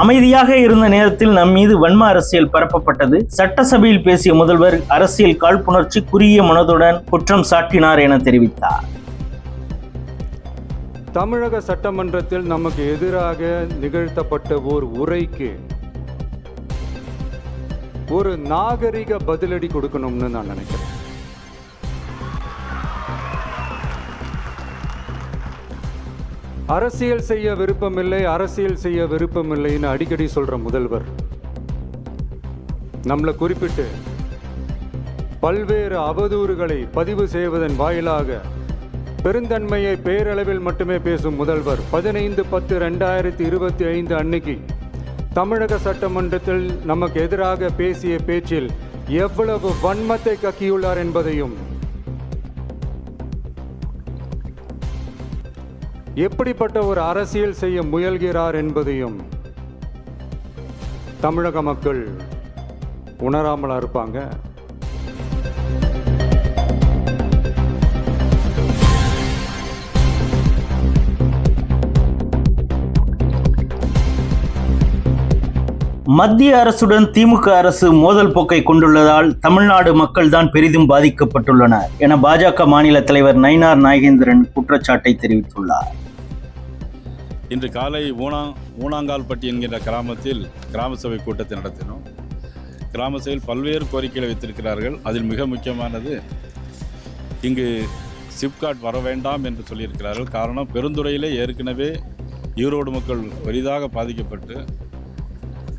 அமைதியாக இருந்த நேரத்தில் நம் மீது வன்ம அரசியல் பரப்பப்பட்டது. சட்டசபையில் பேசிய முதல்வர் அரசியல் காழ்ப்புணர்ச்சி குறுகிய மனதுடன் குற்றம் சாட்டினார் என தெரிவித்தார். தமிழக சட்டமன்றத்தில் நமக்கு எதிராக நிகழ்த்தப்பட்ட ஓர் உரைக்கு ஒரு நாகரிக பதிலடி கொடுக்கணும்னு நான் நினைக்கிறேன். அரசியல் செய்ய விருப்பமில்லை அரசியல் செய்ய விருப்பமில்லைன்னு அடிக்கடி சொல்ற முதல்வர். நம்மளை குறிப்பிட்டு பல்வேறு அவதூறுகளை பதிவு செய்வதன் வாயிலாக பெருந்தன்மையை பேரளவில் மட்டுமே பேசும் முதல்வர் பதினைந்து பத்து ரெண்டாயிரத்தி இருபத்தி ஐந்து அன்னைக்கு தமிழக சட்டமன்றத்தில் நமக்கு எதிராக பேசிய பேச்சில் எவ்வளவு வன்மத்தை கக்கியுள்ளார் என்பதையும் எப்படிப்பட்ட ஒரு அரசியல் செய்ய முயல்கிறார் என்பதையும் தமிழக மக்கள் உணராமலா இருப்பாங்க. மத்திய அரசுடன் திமுக அரசு மோதல் போக்கை கொண்டுள்ளதால் தமிழ்நாடு மக்கள் தான் பெரிதும் பாதிக்கப்பட்டுள்ளனர் என பாஜக மாநில தலைவர் நயினார் நாகேந்திரன் குற்றச்சாட்டை தெரிவித்துள்ளார். இன்று காலை ஊனா ஊனாங்கால்பட்டி என்கின்ற கிராமத்தில் கிராம சபை கூட்டத்தை நடத்தினோம். கிராம சபையில் பல்வேறு கோரிக்கைகளை வைத்திருக்கிறார்கள். அதில் மிக முக்கியமானது இங்கு சிப்காட் வர வேண்டாம் என்று சொல்லியிருக்கிறார்கள். காரணம் பெருந்துறையிலே ஏற்கனவே ஈரோடு மக்கள் பெரிதாக பாதிக்கப்பட்டு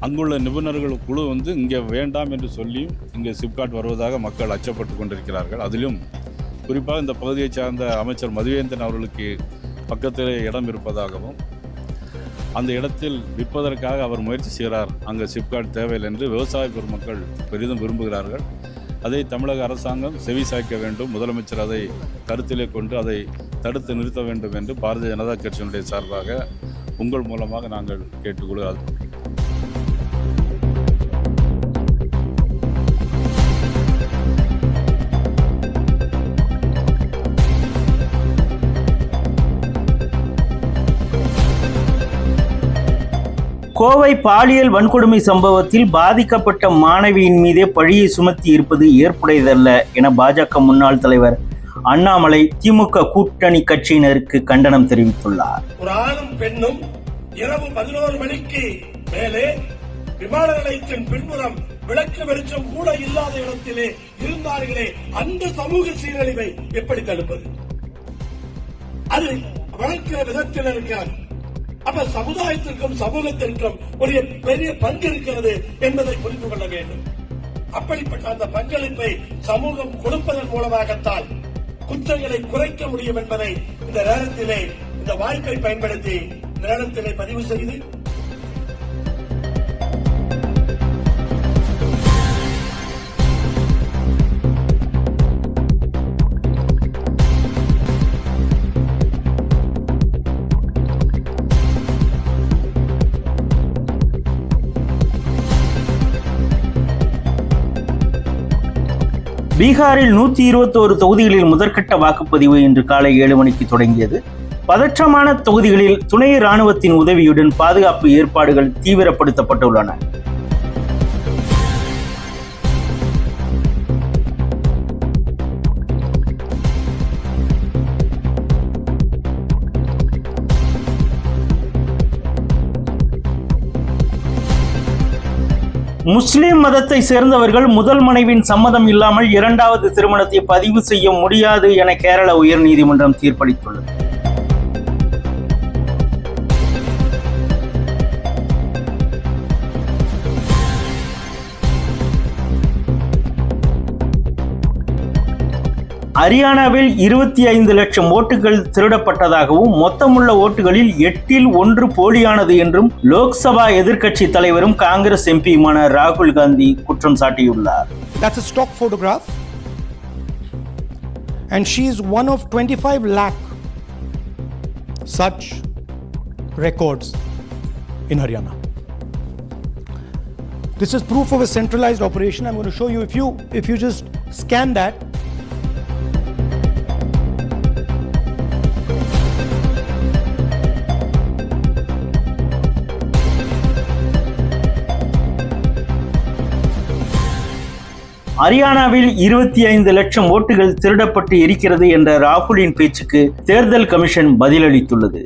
அங்குள்ள நிபுணர்கள் குழு வந்து இங்கே வேண்டாம் என்று சொல்லியும் இங்கே சிப்காட் வருவதாக மக்கள் அச்சப்பட்டு கொண்டிருக்கிறார்கள். அதிலும் குறிப்பாக இந்த பகுதியைச் சார்ந்த அமைச்சர் மதுவேந்தன் அவர்களுக்கு பக்கத்திலே இடம் இருப்பதாகவும் அந்த இடத்தில் விற்பதற்காக அவர் முயற்சி செய்கிறார். அங்கே சிப்காட் தேவையில்லை என்று விவசாய பெருமக்கள் பெரிதும் விரும்புகிறார்கள். அதை தமிழக அரசாங்கம் செவி சாய்க்க வேண்டும். முதலமைச்சர் அதை கருத்திலே கொண்டு அதை தடுத்து நிறுத்த வேண்டும் என்று பாரதிய ஜனதா கட்சியினுடைய சார்பாக உங்கள் மூலமாக நாங்கள் கேட்டுக்கொள்கிறோம். கோவை பாலியல் வன்கொடுமை சம்பவத்தில் பாதிக்கப்பட்ட மாணவியின் மீதே பழியை சுமத்தி இருப்பது ஏற்புடையதல்ல என பாஜக முன்னாள் தலைவர் அண்ணாமலை திமுக கூட்டணி கட்சியினருக்கு கண்டனம் தெரிவித்துள்ளார். ஒரு ஆணும் பெண்ணும் இரவு பதினோரு மணிக்கு மேலே விமான நிலையத்தின் பின்புறம் விளக்கு வெளிச்சம் கூட இல்லாத இடத்திலே இருந்தார்களே அந்த சமூக சீரழிவை எப்படி தடுப்பது? அது வளர்க்கிற விதத்தில் இருக்கிறார். அப்ப சமுதாயத்திற்கும் சமூகத்திற்கும் ஒரு பெரிய பங்கு இருக்கிறது என்பதை புரிந்து கொள்ள வேண்டும். அப்படிப்பட்ட அந்த பங்களிப்பை சமூகம் கொடுப்பதன் மூலமாகத்தான் குற்றங்களை குறைக்க முடியும் என்பதை இந்த நேரத்திலே இந்த வாய்ப்பை பயன்படுத்தி இந்த நேரத்திலே பதிவு செய்து பீகாரில் நூற்றி இருபத்தோரு தொகுதிகளில் முதற்கட்ட வாக்குப்பதிவு இன்று காலை ஏழு மணிக்கு தொடங்கியது. பதற்றமான தொகுதிகளில் துணை ராணுவத்தின் உதவியுடன் பாதுகாப்பு ஏற்பாடுகள் தீவிரப்படுத்தப்பட்டுள்ளன. முஸ்லிம் மதத்தை சேர்ந்தவர்கள் முதல் மனைவின் சம்மதம் இல்லாமல் இரண்டாவது திருமணத்தை பதிவு செய்ய முடியாது என கேரள உயர்நீதிமன்றம் தீர்ப்பளித்துள்ளது. ஹரியானாவில் இருபத்தி ஐந்து லட்சம் ஓட்டுகள் திருடப்பட்டதாகவும் மொத்தமுள்ள ஓட்டுகளில் எட்டில் ஒன்று போலியானது என்றும் லோக்சபா எதிர்க்கட்சி தலைவரும் காங்கிரஸ் எம்பியுமான ராகுல் காந்தி குற்றம் சாட்டியுள்ளார் That's a stock photograph. And she is one of 25 lakh such records in Haryana. This is proof of a centralized operation. I'm going to show you if you if you just scan that ஹரியானாவில் இருபத்தி ஐந்து லட்சம் ஓட்டுகள் திருடப்பட்டு இருக்கிறது என்ற ராகுலின் பேச்சுக்கு தேர்தல் commission பதிலளித்துள்ளது.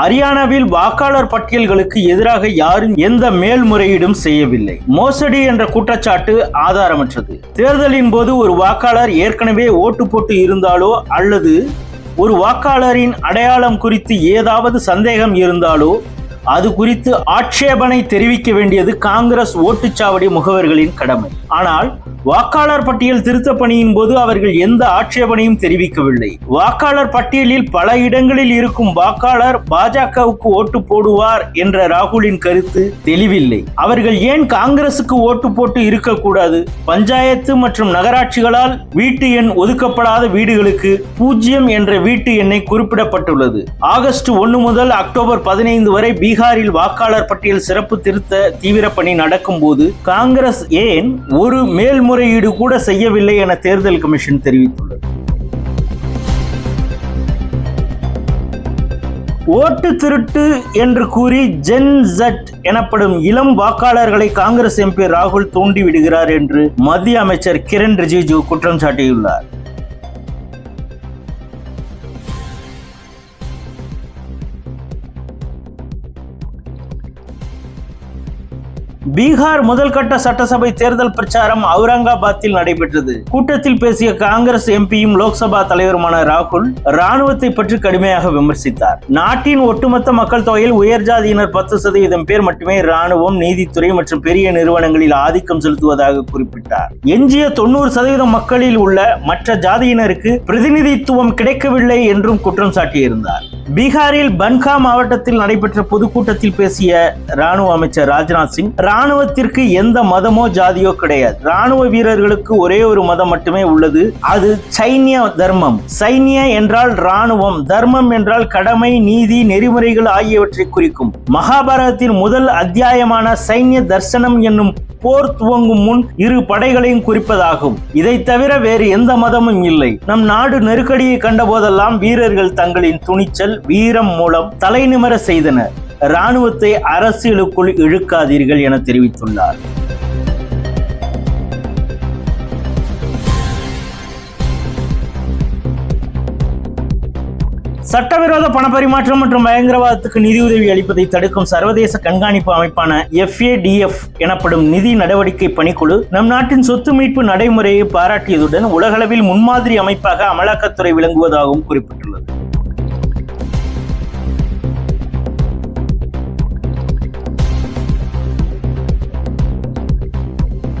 ஹரியானாவில் வாக்காளர் பட்டியல்களுக்கு எதிராக யாரும் எந்த மேல்முறையீடும் செய்யவில்லை. மோசடி என்ற குற்றச்சாட்டு ஆதாரமற்றது. தேர்தலின் போது ஒரு வாக்காளர் ஏற்கனவே ஓட்டு போட்டு இருந்தாலோ அல்லது ஒரு வாக்காளரின் அடையாளம் குறித்து ஏதாவது சந்தேகம் இருந்தாலோ அது குறித்து ஆட்சேபனை தெரிவிக்க வேண்டியது காங்கிரஸ் ஓட்டுச்சாவடி முகவர்களின் கடமை. ஆனால் வாக்காளர் பட்டியல் திருத்த பணியின் போது அவர்கள் எந்த ஆட்சேபனையும் தெரிவிக்கவில்லை. வாக்காளர் பட்டியலில் பல இடங்களில் இருக்கும் வாக்காளர் பாஜகவுக்கு ஓட்டு போடுவார் என்ற ராகுலின் கருத்து தெளிவில்லை. அவர்கள் ஏன் காங்கிரசுக்கு ஓட்டு போட்டு இருக்கக்கூடாது? பஞ்சாயத்து மற்றும் நகராட்சிகளால் வீட்டு எண் ஒதுக்கப்படாத வீடுகளுக்கு பூஜ்ஜியம் என்ற வீட்டு எண்ணை குறிப்பிடப்பட்டுள்ளது. ஆகஸ்ட் ஒன்று முதல் அக்டோபர் பதினைந்து வரை பீகாரில் வாக்காளர் பட்டியல் சிறப்பு திருத்த தீவிர பணி நடக்கும் போது காங்கிரஸ் ஏன் ஒரு மேல்முறையீடு கூட செய்யவில்லை என தேர்தல் கமிஷன் தெரிவித்துள்ளது. ஓட்டு திருட்டு என்று கூறி ஜென் ஜட் எனப்படும் இளம் வாக்காளர்களை காங்கிரஸ் எம்பி ராகுல் தூண்டி விடுகிறார் என்று மத்திய அமைச்சர் கிரண் ரிஜிஜு குற்றம் சாட்டியுள்ளார். பீகார் முதல் கட்ட சட்டசபை தேர்தல் பிரச்சாரம் அவுரங்காபாத்தில் நடைபெற்றது. கூட்டத்தில் பேசிய காங்கிரஸ் எம்பியும் லோக்சபா தலைவருமான ராகுல் ராணுவத்தை பற்றி கடுமையாக விமர்சித்தார். நாட்டின் ஒட்டுமொத்த மக்கள் தொகையில் உயர் ஜாதியினர் பத்து சதவீதம் பேர் மட்டுமே ராணுவம் நீதித்துறை மற்றும் பெரிய நிறுவனங்களில் ஆதிக்கம் செலுத்துவதாக குறிப்பிட்டார். எஞ்சிய தொண்ணூறு சதவீதம் மக்களில் உள்ள மற்ற ஜாதியினருக்கு பிரதிநிதித்துவம் கிடைக்கவில்லை என்றும் குற்றம் சாட்டியிருந்தார். பீகாரில் பன்கா மாவட்டத்தில் நடைபெற்ற பொதுக்கூட்டத்தில் பேசிய ராணுவ அமைச்சர் ராஜ்நாத் சிங் ராணுவத்திற்கு எந்த மதமோ ஜாதியோ கிடையாது. ராணுவ வீரர்களுக்கு ஒரே ஒரு மதம் மட்டுமே உள்ளது. அது சைன்ய தர்மம். சைன்ய என்றால் ராணுவம் தர்மம் என்றால் கடமை நீதி நெறிமுறைகள் ஆகியவற்றை குறிக்கும். மகாபாரதத்தின் முதல் அத்தியாயமான சைன்ய தர்சனம் என்னும் போர் துவங்கும் முன் இரு படைகளையும் குறிப்பதாகும். இதை தவிர வேறு எந்த மதமும் இல்லை. நம் நாடு நெருக்கடியை கண்டபோதெல்லாம் வீரர்கள் தங்களின் துணிச்சல் வீரம் மூலம் தலைநிமர செய்தனர். இராணுவத்தை அரசியலுக்குள் இழுக்காதீர்கள் என தெரிவித்துள்ளார். சட்டவிரோத பணப்பரிமாற்றம் மற்றும் பயங்கரவாதத்துக்கு நிதியுதவி அளிப்பதை தடுக்கும் சர்வதேச கண்காணிப்பு அமைப்பான எஃப்ஏடிஎஃப் எனப்படும் நிதி நடவடிக்கை பணிக்குழு நம் நாட்டின் சொத்து மீட்பு நடைமுறையை பாராட்டியதுடன் உலகளவில் முன்மாதிரி அமைப்பாக அமலாக்கத்துறை விளங்குவதாகவும் குறிப்பிட்டுள்ளது.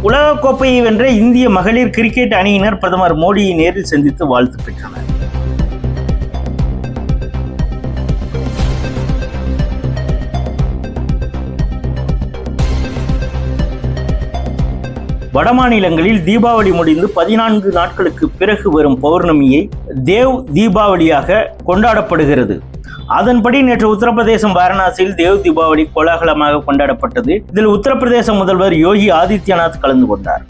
உலகக்கோப்பையை வென்ற இந்திய மகளிர் கிரிக்கெட் அணியினர் பிரதமர் மோடியை நேரில் சந்தித்து வாழ்த்து பெற்றனர். வடமாநிலங்களில் தீபாவளி முடிந்து பதினான்கு நாட்களுக்கு பிறகு வரும் பௌர்ணமியை தேவ் தீபாவளியாக கொண்டாடப்படுகிறது. அதன்படி நேற்று உத்தரப்பிரதேசம் வாரணாசியில் தேவ் தீபாவளி கோலாகலமாக கொண்டாடப்பட்டது. இதில் உத்தரப்பிரதேச முதல்வர் யோகி ஆதித்யநாத் கலந்து கொண்டார்.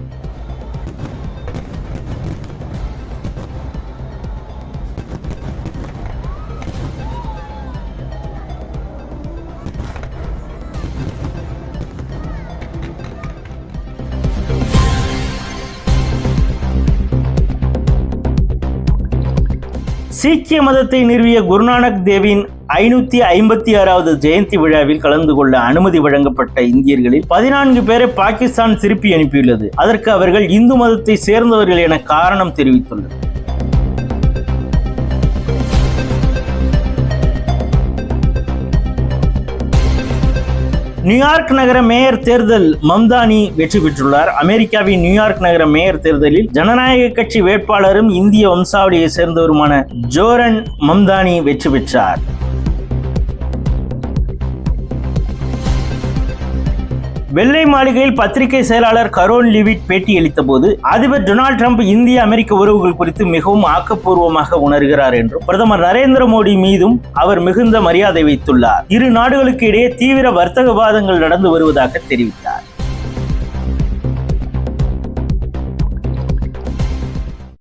சீக்கிய மதத்தை நிறுவிய குருநானக் தேவின் ஐநூத்தி ஐம்பத்தி ஆறாவது ஜெயந்தி விழாவில் கலந்து கொள்ள அனுமதி வழங்கப்பட்ட இந்தியர்களில் பதினான்கு பேரை பாகிஸ்தான் திருப்பி அனுப்பியுள்ளது. அதற்கு அவர்கள் இந்து மதத்தை சேர்ந்தவர்கள் என காரணம் தெரிவித்துள்ளது. நியூயார்க் நகர மேயர் தேர்தல் மம்தானி வெற்றி பெற்றுள்ளார். அமெரிக்காவின் நியூயார்க் நகர மேயர் தேர்தலில் ஜனநாயக கட்சி வேட்பாளரும் இந்திய வம்சாவளியை சேர்ந்தவருமான ஜோரன் மம்தானி வெற்றி பெற்றார். வெள்ளை மாளிகையில் பத்திரிகை செயலாளர் கரோன் லிவிட் பேட்டியளித்த போது அதிபர் டொனால்டு டிரம்ப் இந்திய அமெரிக்க உறவுகள் குறித்து மிகவும் ஆக்கப்பூர்வமாக உணர்கிறார் என்றும் பிரதமர் நரேந்திர மோடி மீதும் அவர் மிகுந்த மரியாதை வைத்துள்ளார். இரு நாடுகளுக்கு இடையே தீவிர வர்த்தக வாதங்கள் நடந்து வருவதாக தெரிவித்தார்.